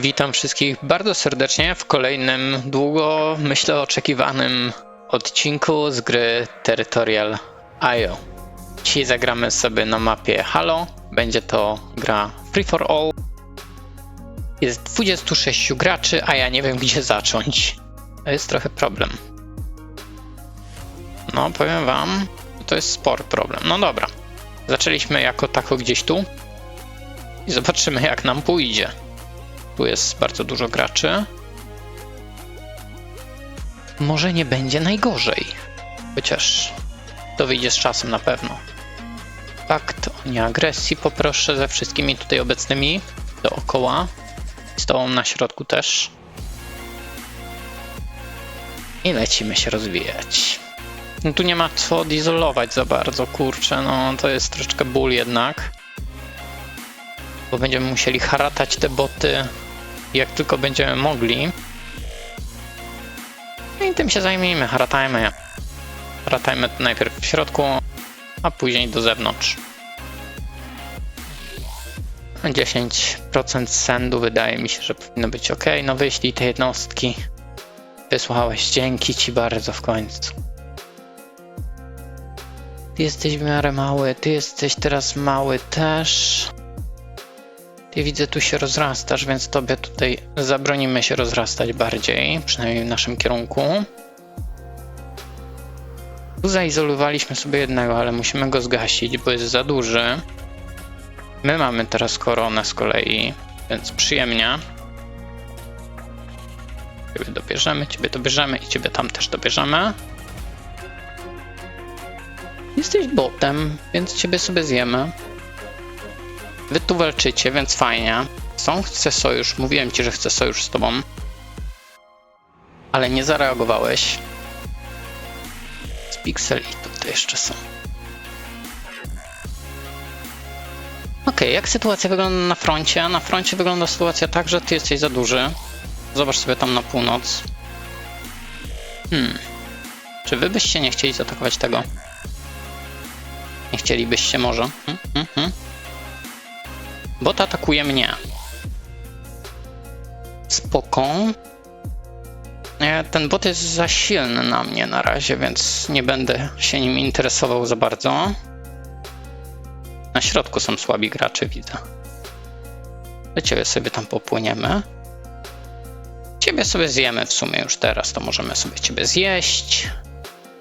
Witam wszystkich bardzo serdecznie w kolejnym długo, myślę, oczekiwanym odcinku z gry Territorial IO. Dzisiaj zagramy sobie na mapie Halo. Będzie to gra Free for All. Jest 26 graczy, a ja nie wiem gdzie zacząć. To jest trochę problem. No, powiem wam, to jest spory problem. No dobra. Zaczęliśmy jako tako gdzieś tu. I zobaczymy jak nam pójdzie. Tu jest bardzo dużo graczy. Może nie będzie najgorzej. Chociaż to wyjdzie z czasem na pewno. Pakt o nieagresji poproszę ze wszystkimi tutaj obecnymi dookoła. Z tobą na środku też. I lecimy się rozwijać. No tu nie ma co odizolować za bardzo, kurczę, no to jest troszeczkę ból jednak. Bo będziemy musieli haratać te boty jak tylko będziemy mogli. No i tym się zajmijmy. Haratajmy to najpierw w środku, a później do zewnątrz. 10% sendu wydaje mi się, że powinno być ok. No wyślij te jednostki. Wysłałeś, dzięki ci bardzo w końcu. Ty jesteś w miarę mały, ty jesteś teraz mały też. Ty widzę, tu się rozrastasz, więc tobie tutaj zabronimy się rozrastać bardziej, przynajmniej w naszym kierunku. Tu zaizolowaliśmy sobie jednego, ale musimy go zgasić, bo jest za duży. My mamy teraz koronę z kolei, więc przyjemnie. Ciebie dobierzemy, ciebie dobierzemy i ciebie tam też dobierzemy. Jesteś botem, więc ciebie sobie zjemy. Wy tu walczycie, więc fajnie. Są, chcę sojusz. Mówiłem ci, że chcę sojusz z tobą. Ale nie zareagowałeś. Z Pixel i tutaj jeszcze są. Ok, jak sytuacja wygląda na froncie? Na froncie wygląda sytuacja tak, że ty jesteś za duży. Zobacz sobie tam na północ. Hmm. Czy wy byście nie chcieli zaatakować tego? Nie chcielibyście może? Hmm, hmm, hmm. Bot atakuje mnie. Spoko. Nie, Ten bot jest za silny na mnie na razie, więc nie będę się nim interesował za bardzo. Na środku są słabi gracze, widzę. Do ciebie sobie tam popłyniemy. Ciebie sobie zjemy w sumie już teraz, to możemy sobie ciebie zjeść.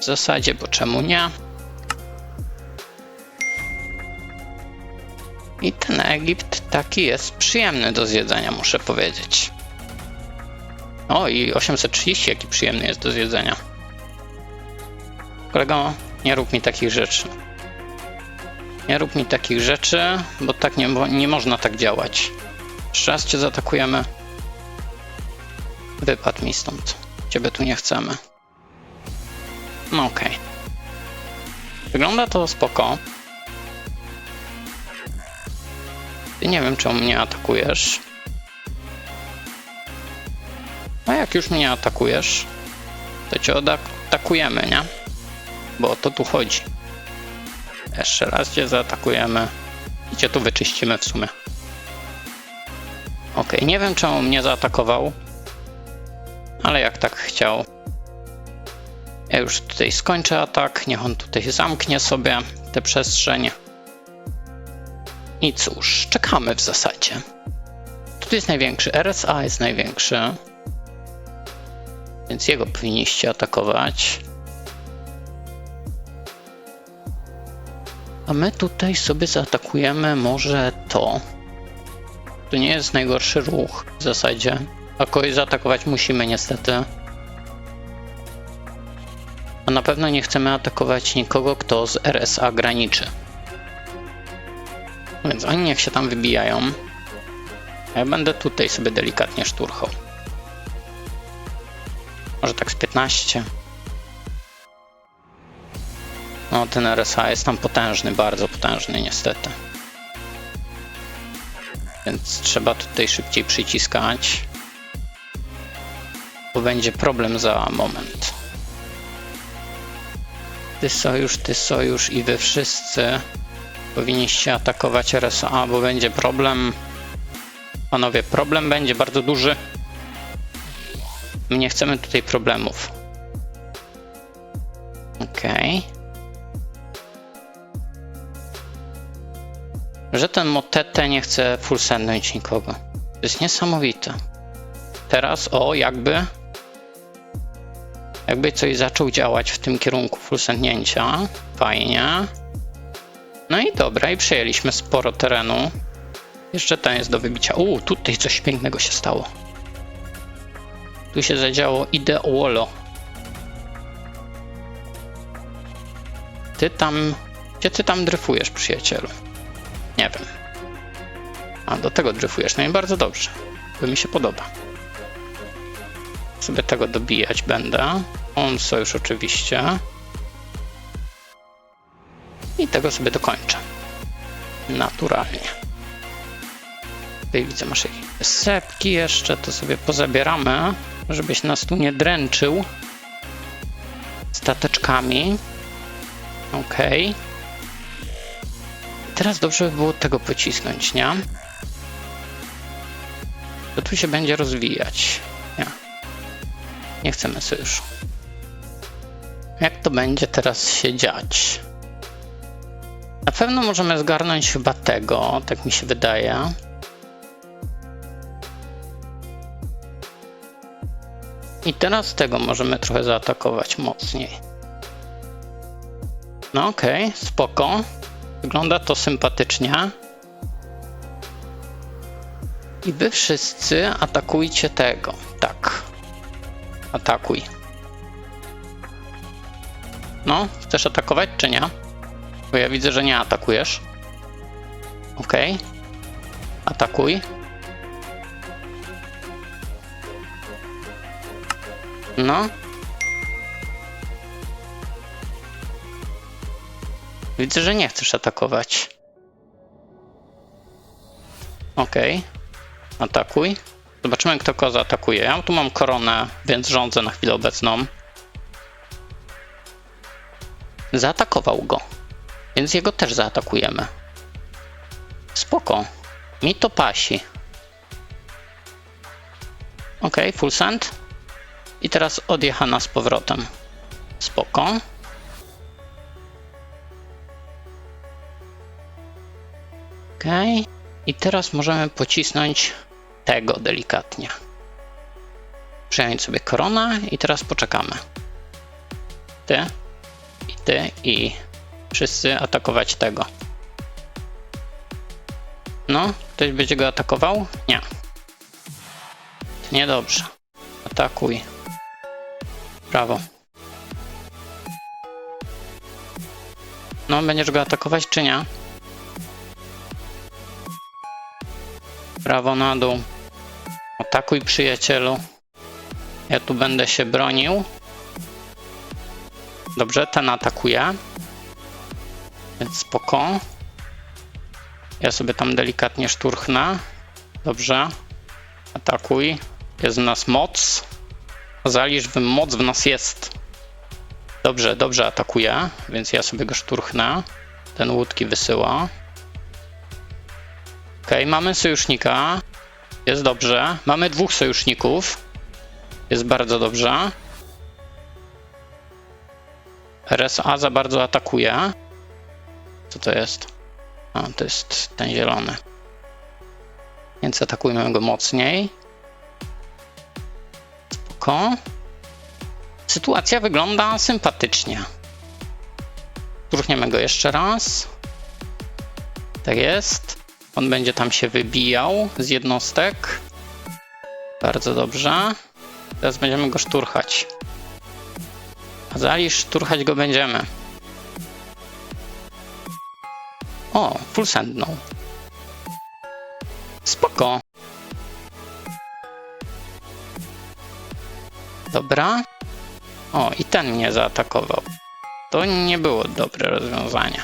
W zasadzie, bo czemu nie? I ten Egipt taki jest przyjemny do zjedzenia, muszę powiedzieć. O, i 830 jaki przyjemny jest do zjedzenia. Kolego, nie rób mi takich rzeczy. Nie rób mi takich rzeczy, bo tak nie, bo nie można tak działać. Jeszcze raz cię zaatakujemy. Wypadł mi stąd. Ciebie tu nie chcemy. No okej. Okay. Wygląda to spoko. Nie wiem, czemu mnie atakujesz. A jak już mnie atakujesz, to cię atakujemy, nie? Bo o to tu chodzi. Jeszcze raz cię zaatakujemy i cię tu wyczyścimy w sumie. Ok, nie wiem czemu mnie zaatakował, ale jak tak chciał. Ja już tutaj skończę atak, niech on tutaj zamknie sobie tę przestrzeń. I cóż, czekamy w zasadzie. Tu jest największy, RSA jest największy. Więc jego powinniście atakować. A my tutaj sobie zaatakujemy może to. To nie jest najgorszy ruch w zasadzie. A kogoś zaatakować musimy niestety. A na pewno nie chcemy atakować nikogo, kto z RSA graniczy. Więc oni niech się tam wybijają. Ja będę tutaj sobie delikatnie szturchał. Może tak z 15. No, ten RSA jest tam potężny, bardzo potężny niestety. Więc trzeba tutaj szybciej przyciskać. Bo będzie problem za moment. Ty sojusz, ty sojusz i wy wszyscy Powinniście atakować RSA, bo będzie problem. Panowie, problem będzie bardzo duży. My nie chcemy tutaj problemów. Okej. Że ten Motete nie chce sandwich nikogo. To jest niesamowite. Teraz, o, jakby... Jakby coś zaczął działać w tym kierunku full sendnięcia. Fajnie. No i dobra, i przejęliśmy sporo terenu. Jeszcze ten jest do wybicia. U, tutaj coś pięknego się stało. Tu się zadziało ideolo. Ty tam... Gdzie ty tam dryfujesz, przyjacielu? Nie wiem. A, do tego dryfujesz. No i bardzo dobrze. To mi się podoba. Sobie tego dobijać będę. On sojusz oczywiście. I tego sobie dokończę. Naturalnie. Tutaj widzę, masz jakieś sepki jeszcze, to sobie pozabieramy, żebyś nas tu nie dręczył stateczkami. Okay. Teraz dobrze by było tego pocisnąć, nie? To tu się będzie rozwijać. Nie. Nie chcemy sojuszu. Jak to będzie teraz się dziać? Na pewno możemy zgarnąć chyba tego, tak mi się wydaje. I teraz tego możemy trochę zaatakować mocniej. No okej, okay, spoko. Wygląda to sympatycznie. I wy wszyscy atakujcie tego. Tak. Atakuj. No, chcesz atakować czy nie? Bo ja widzę, że nie atakujesz. Okay. Atakuj. No. Widzę, że nie chcesz atakować. Okay. Atakuj. Zobaczymy, kto kogo zaatakuje. Ja tu mam koronę, więc rządzę na chwilę obecną. Zaatakował go. Więc jego też zaatakujemy. Spoko. Mi to pasi. Ok, full send. I teraz odjechana z powrotem. Spoko. Ok. I teraz możemy pocisnąć tego delikatnie. Przejąć sobie koronę i teraz poczekamy. Ty i ty i wszyscy atakować tego. No, ktoś będzie go atakował? Nie. To niedobrze. Atakuj. Brawo. No, będziesz go atakować czy nie? Prawo na dół. Atakuj przyjacielu. Ja tu będę się bronił. Dobrze, ten atakuje. Więc spoko. Ja sobie tam delikatnie szturchnę. Dobrze. Atakuj. Jest w nas moc. Zaliż, że moc w nas jest. Dobrze, dobrze atakuje, więc ja sobie go szturchnę. Ten łódki wysyła. Ok, mamy sojusznika. Jest dobrze. Mamy dwóch sojuszników. Jest bardzo dobrze. RSA za bardzo atakuje. Co to jest? A, to jest ten zielony. Więc atakujmy go mocniej. Spoko. Sytuacja wygląda sympatycznie. Truchniemy go jeszcze raz. Tak jest. On będzie tam się wybijał z jednostek. Bardzo dobrze. Teraz będziemy go szturchać. A zaliż szturchać go będziemy. O, full sendnął. Spoko. Dobra. O, i ten mnie zaatakował. To nie było dobre rozwiązanie.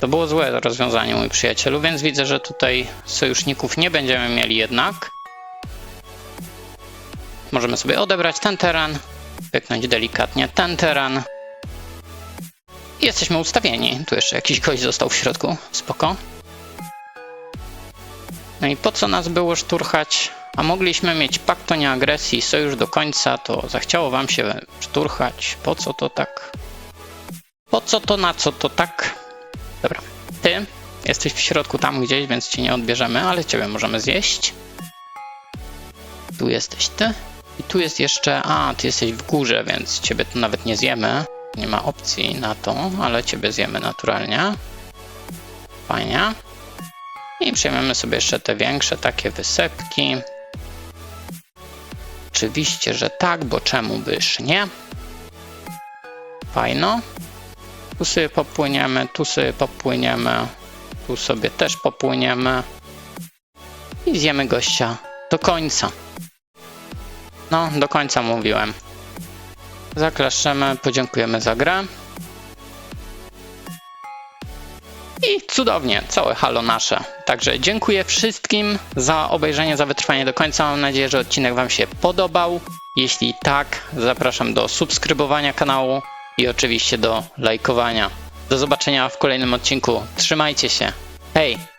To było złe rozwiązanie, mój przyjacielu, więc widzę, że tutaj sojuszników nie będziemy mieli jednak. Możemy sobie odebrać ten teren, pyknąć delikatnie ten teren. Jesteśmy ustawieni. Tu jeszcze jakiś gość został w środku. Spoko. No i po co nas było szturchać? A mogliśmy mieć pakt o nieagresji, sojusz do końca, to zachciało wam się szturchać. Po co to tak? Po co to, na co to tak? Dobra, ty jesteś w środku tam gdzieś, więc cię nie odbierzemy, ale ciebie możemy zjeść. Tu jesteś ty. I tu jest jeszcze, a ty jesteś w górze, więc ciebie tu nawet nie zjemy. Nie ma opcji na to, ale ciebie zjemy naturalnie. Fajnie. I przejmiemy sobie jeszcze te większe takie wysepki. Oczywiście, że tak, bo czemu byś nie? Fajno. Tu sobie popłyniemy, tu sobie popłyniemy, tu sobie też popłyniemy. I zjemy gościa do końca. No, do końca mówiłem. Zaklaszczemy, podziękujemy za grę. I cudownie, całe halo nasze. Także dziękuję wszystkim za obejrzenie, za wytrwanie do końca. Mam nadzieję, że odcinek Wam się podobał. Jeśli tak, zapraszam do subskrybowania kanału i oczywiście do lajkowania. Do zobaczenia w kolejnym odcinku. Trzymajcie się. Hej!